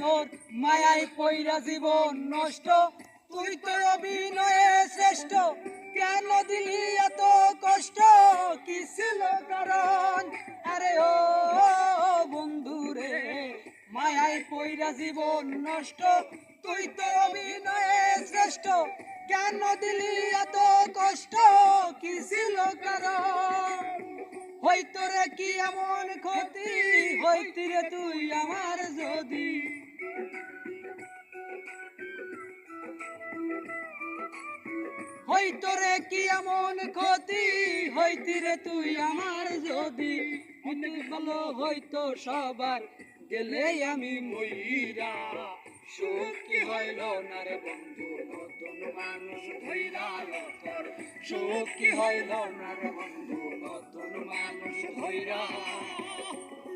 তোর মায়াই পইরা জীবন নষ্ট, তুই তো অভিনয়ে শ্রেষ্ঠ। কেন দিলি এত কষ্ট? কি ছিল কারণ? আরে ও বন্ধু রে মায়াই পইরা জীবন নষ্ট, তুই তো অভিনয়ে শ্রেষ্ঠ। কেন দিলি এত কষ্ট? কি ছিল কারণ? হইতো রে কি এমন ক্ষতি? হইতি রে তুই আমার যদি হইতো রে কি এমন ক্ষতি হইতি রে তুই আমার যদি? অনেক ভালো হইতো সবার গেলে আমি মইরা। সুখ হইল না রে বন্ধু, নতুন মানুষ তোর সুখ হইল না রে বন্ধু, নতুন মানুষ ধইরা